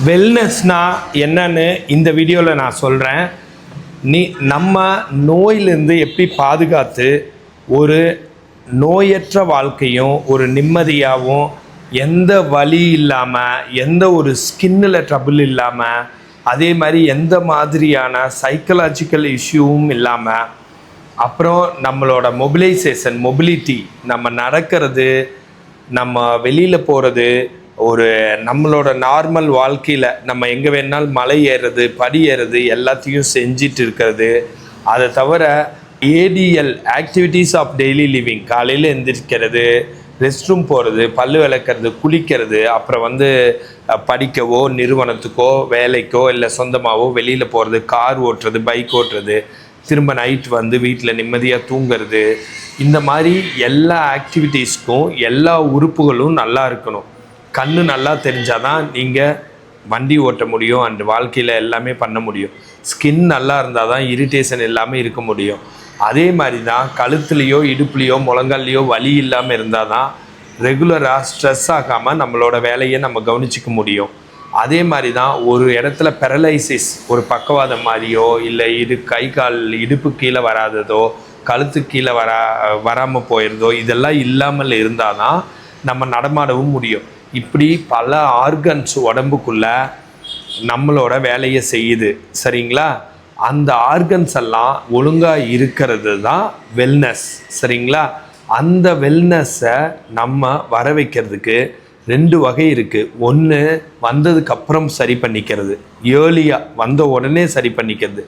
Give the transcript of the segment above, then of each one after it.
வெல்னஸ்னா என்னன்னு இந்த வீடியோவில் நான் சொல்கிறேன் நீ நம்ம நோயிலிருந்து எப்படி பாதுகாத்து ஒரு நோயற்ற வாழ்க்கையும் ஒரு நிம்மதியாகவும் எந்த வலி இல்லாமல் எந்த ஒரு ஸ்கின்னில் ட்ரபிள் இல்லாமல் அதே மாதிரி எந்த மாதிரியான சைக்கலாஜிக்கல் இஷ்யூவும் இல்லாமல் அப்புறம் நம்மளோட மொபிலைசேஷன் மொபிலிட்டி நம்ம நடக்கிறது நம்ம வெளியில் போகிறது ஒரு நம்மளோட நார்மல் வாழ்க்கையில் நம்ம எங்கே வேணாலும் மலை ஏறுறது படி ஏறுறது எல்லாத்தையும் செஞ்சிட்டு இருக்கிறது. அதை தவிர ADL activities of daily living காலையில் எந்திரிக்கிறது ரெஸ்ட் ரூம் போகிறது பல்லு விளக்கிறது குளிக்கிறது அப்புறம் வந்து படிக்கவோ நிறுவனத்துக்கோ வேலைக்கோ இல்லை சொந்தமாகவோ வெளியில் போகிறது கார் ஓட்டுறது பைக் ஓட்டுறது திரும்ப நைட் வந்து வீட்டில் நிம்மதியாக தூங்குறது. இந்த மாதிரி எல்லா ஆக்டிவிட்டீஸ்க்கும் எல்லா உறுப்புகளும் நல்லா இருக்கணும். கண்ணு நல்லா தெரிஞ்சாதான் நீங்கள் வண்டி ஓட்ட முடியும் அண்ட் வாழ்க்கையில் எல்லாமே பண்ண முடியும். ஸ்கின் நல்லா இருந்தால் தான் இரிட்டேஷன் இல்லாமல் இருக்க முடியும். அதே மாதிரி தான் கழுத்துலேயோ இடுப்புலேயோ முழங்கால்லையோ வலி இல்லாமல் இருந்தால் தான் ரெகுலராக ஸ்ட்ரெஸ் ஆகாமல் நம்மளோட வேலையை நம்ம கவனிச்சிக்க முடியும். அதே மாதிரி தான் ஒரு இடத்துல பெரலைசிஸ் ஒரு பக்கவாதம் மாதிரியோ இல்லை இது கை கால் இடுப்பு கீழே வராததோ கழுத்து கீழே வரா வராமல் போயிடுதோ இதெல்லாம் இல்லாமல் இருந்தால் தான் நம்ம நடமாடவும் முடியும். இப்படி பல ஆர்கன்ஸ் உடம்புக்குள்ள நம்மளோட வேலையை செய்யுது. சரிங்களா? அந்த ஆர்கன்ஸ் எல்லாம் ஒழுங்காக இருக்கிறது தான் வெல்னஸ் சரிங்களா? அந்த வெல்னஸை நம்ம வர வைக்கிறதுக்கு ரெண்டு வகை இருக்குது ஒன்று வந்ததுக்கப்புறம் சரி பண்ணிக்கிறது. ஏர்லியாக வந்த உடனே சரி பண்ணிக்கிறது.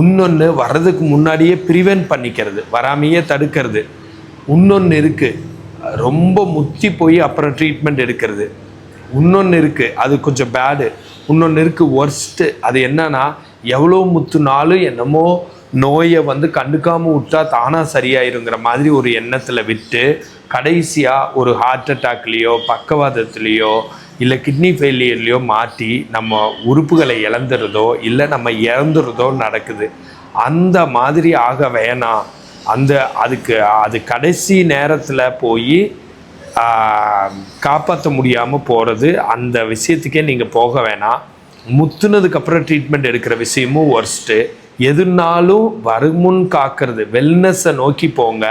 இன்னொன்று வர்றதுக்கு முன்னாடியே ப்ரிவென்ட் பண்ணிக்கிறது. வராமையே தடுக்கிறது. இன்னொன்று இருக்குது ரொம்ப முத்தி போய் அப்புறம் ட்ரீட்மெண்ட் எடுக்கிறது. இன்னொன்று இருக்குது அது கொஞ்சம் பேடு இன்னொன்று இருக்குது ஒர்ஸ்ட்டு அது என்னன்னா எவ்வளோ முத்துனாலும் என்னமோ நோயை வந்து கண்டுக்காமல் விட்டா தானாக சரியாயிருங்கிற மாதிரி ஒரு எண்ணத்தில் விட்டு கடைசியாக ஒரு ஹார்ட் அட்டாக்லேயோ பக்கவாதத்துலேயோ இல்லை கிட்னி ஃபெயிலியர்லேயோ மாட்டி நம்ம உறுப்புகளை இழந்துறதோ இல்லை நம்ம இறந்துறதோ நடக்குது. அந்த மாதிரி ஆக வேணாம். அந்த அதுக்கு அது கடைசி நேரத்தில் போய் காப்பாற்ற முடியாமல் போகிறது அந்த விஷயத்துக்கே நீங்கள் போக வேணாம். முத்துனதுக்கப்புறம் ட்ரீட்மெண்ட் எடுக்கிற விஷயமும் ஒர்ஸ்ட்டு எதுனாலும் வருமுன் காக்கிறது வெல்னஸை நோக்கி போங்க.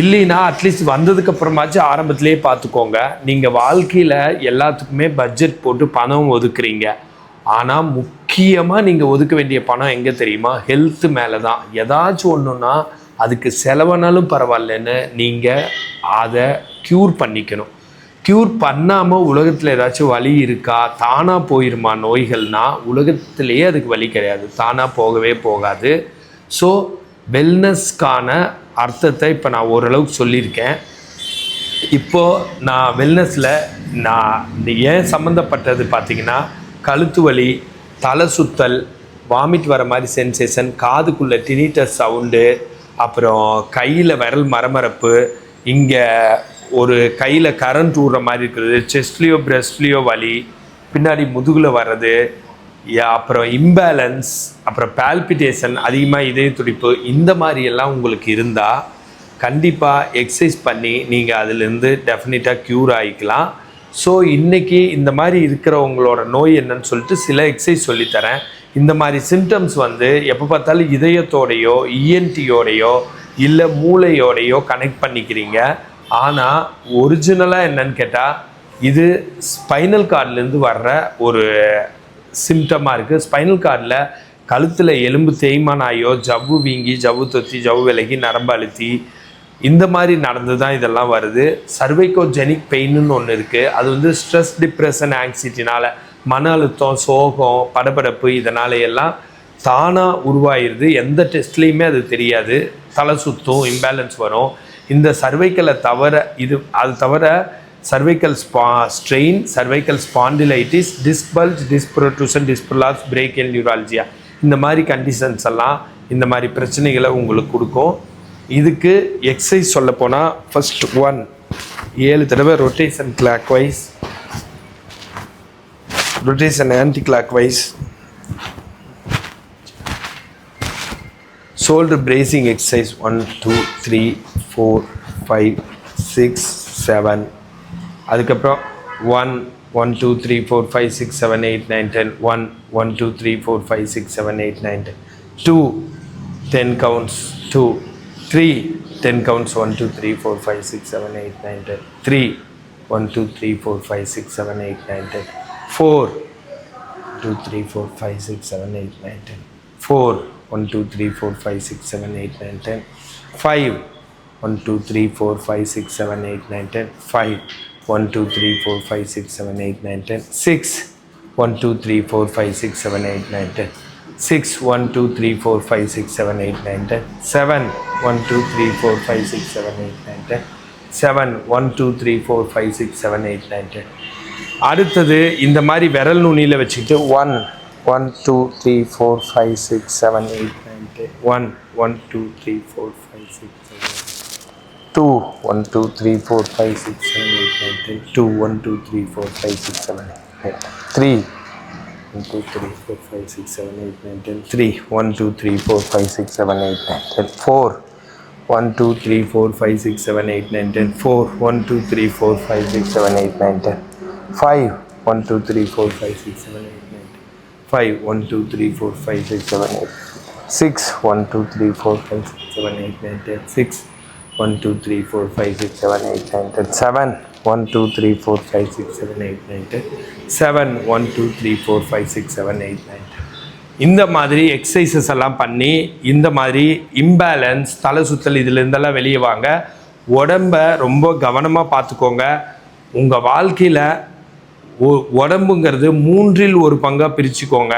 இல்லைன்னா அட்லீஸ்ட் வந்ததுக்கு அப்புறமாச்சும் பார்த்துக்கோங்க நீங்கள் வாழ்க்கையில் எல்லாத்துக்குமே பட்ஜெட் போட்டு பணம் ஒதுக்குறீங்க. ஆனால் முக் முக்கியமாக நீங்கள் ஒதுக்க வேண்டிய பணம் எங்கே தெரியுமா? ஹெல்த்து மேலே தான் ஏதாச்சும் ஒன்றுன்னா அதுக்கு செலவானாலும் பரவாயில்லன்னு நீங்கள் அதை க்யூர் பண்ணிக்கணும். க்யூர் பண்ணாமல் உலகத்தில் ஏதாச்சும் வலி இருக்கா? தானாக போயிருமா நோய்கள்னா உலகத்திலேயே அதுக்கு வலி கிடையாது. தானாக போகவே போகாது. ஸோ வெல்னஸ்க்கான அர்த்தத்தை இப்போ நான் ஓரளவுக்கு சொல்லியிருக்கேன். இப்போது நான் வெல்னஸில் நான் ஏன் சம்மந்தப்பட்டது பார்த்தீங்கன்னா கழுத்து வலி தலை சுத்தல் வாமிட் வர மாதிரி சென்சேஷன் காதுக்குள்ளே டினிட்டர் சவுண்டு அப்புறம் கையில் விரல் மரமரப்பு இங்கே ஒரு கையில் கரண்ட் ஊடுற மாதிரி இருக்கிறது செஸ்ட்லேயோ பிரஸ்ட்லேயோ வலி பின்னாடி முதுகில் வர்றது அப்புறம் இம்பேலன்ஸ் அப்புறம் பால்பிட்டேஷன் அதிகமாக இதய துடிப்பு இந்த மாதிரியெல்லாம் உங்களுக்கு இருந்தால் கண்டிப்பாக எக்ஸசைஸ் பண்ணி நீங்கள் அதிலேருந்து டெஃபினட்டாக க்யூர் ஆகிக்கலாம் ஸோ இன்றைக்கி இந்த மாதிரி இருக்கிறவங்களோட நோய் என்னன்னு சொல்லிட்டு சில எக்ஸசைஸ் சொல்லித்தரேன். இந்த மாதிரி சிம்டம்ஸ் வந்து எப்போ பார்த்தாலும் இதயத்தோடையோ இஎன்டியோடையோ இல்லை மூளையோடையோ கனெக்ட் பண்ணிக்கிறீங்க. ஆனால் ஒரிஜினலாக என்னன்னு கேட்டால் இது ஸ்பைனல் கார்ட்லேருந்து வர்ற ஒரு சிம்டமாக இருக்குது ஸ்பைனல் கார்டில் கழுத்தில் எலும்பு தேய்மானம் ஆகியோ ஜவ்வு வீங்கி ஜவ்வு தொத்தி ஜவ்வு விலகி நரம்பு அழுத்தி இந்த மாதிரி நடந்து தான் இதெல்லாம் வருது. சர்வைக்கோஜெனிக் பெயின்னு ஒன்று இருக்குது அது வந்து ஸ்ட்ரெஸ் டிப்ரெஷன் ஆங்ஸைட்டினால் மன அழுத்தம் சோகம் படபடப்பு இதனால எல்லாம் தானாக உருவாயிருது. எந்த டெஸ்ட்லேயுமே அது தெரியாது. தலை சுத்தும் இம்பேலன்ஸ் வரும். இந்த சர்வைக்கலை தவிர இது அது தவிர cervical spa strain cervical spondylitis disc bulge disc protrusion disc prolapse break and neuralgia இந்த மாதிரி கண்டிஷன்ஸ் எல்லாம் இந்த மாதிரி பிரச்சனைகளை உங்களுக்கு கொடுக்கும். இதுக்கு எக்ஸசைஸ் சொல்ல போனால் ஃபஸ்ட் ஒன் ஏழு தடவை rotation clockwise rotation anticlockwise shoulder bracing exercise one two three four five six seven அதுக்கப்புறம் one one two three four five six seven eight nine ten one one two three four five six seven eight nine ten two ten counts two three ten counts one two three four five six seven eight nine ten three one two three four five six seven eight nine ten four two three four five six seven eight nine ten four one two three four five six seven eight nine ten five one two three four five six seven eight nine ten five one two three four five six seven eight nine ten six one two three four five six seven eight nine ten six one two three four five six seven eight nine ten seven one two three four five six seven eight nine ten seven one two three four five six seven eight nine ten அடுத்தது இந்த மாதிரி விரல் நுனியில் வச்சுக்கிட்டு one one two three four five six seven eight nine ten one one two three four five six seven two one two three four five six seven eight nine ten two one two three four five six seven eight three 1, 2, 3, 4, 5, 6, 7, 8, 9, 10, 3, 1, 2, 3, 4, 5, 6, 7, 8, 9, 10, 4, 1, 2, 3, 4, 5, 6, 7, 8, 9, 10, 4, 1, 2, 3, 4, 5, 6, 7, 8, 9, 10, 5, 1, 2, 3, 4, 5, 6, 7, 8, 9, 5, 1, 2, 3, 4, 5, 6, 7, 8, 6, 1, 2, 3, 4, 5, 6, 7, 8, 9, 10, 6, 1, 2, 3, 4, 5, 6, 7, 8, 9, 10, 7, one two three four five six seven eight nine ten seven one two three four five six seven eight nine ten இந்த மாதிரி exercises எல்லாம் பண்ணி இந்த மாதிரி imbalance தலை சுத்தல் இதுலேருந்தெல்லாம் வெளியே வாங்க. உடம்ப ரொம்ப கவனமாக பார்த்துக்கோங்க. உங்கள் வாழ்க்கையில் ஒ- உடம்புங்கிறது மூன்றில் ஒரு பங்காக பிரிச்சுக்கோங்க.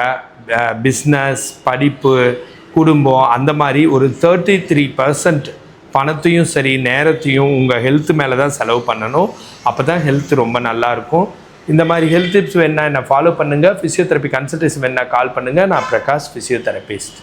பிஸ்னஸ் படிப்பு குடும்பம் அந்த மாதிரி ஒரு தேர்ட்டி த்ரீ பர்சன்ட் பணத்தையும் சரி நேரத்தையும் உங்கள் ஹெல்த் மேலே தான் செலவு பண்ணணும். அப்போ தான் ஹெல்த் ரொம்ப நல்லா இருக்கும். இந்த மாதிரி ஹெல்த் டிப்ஸ் வேணால் என்ன ஃபாலோ பண்ணுங்கள் ஃபிசியோதெரப்பி கன்சல்டேஷன் வேணால் கால் பண்ணுங்கள் நான் பிரகாஷ் ஃபிசியோதெரபிஸ்ட்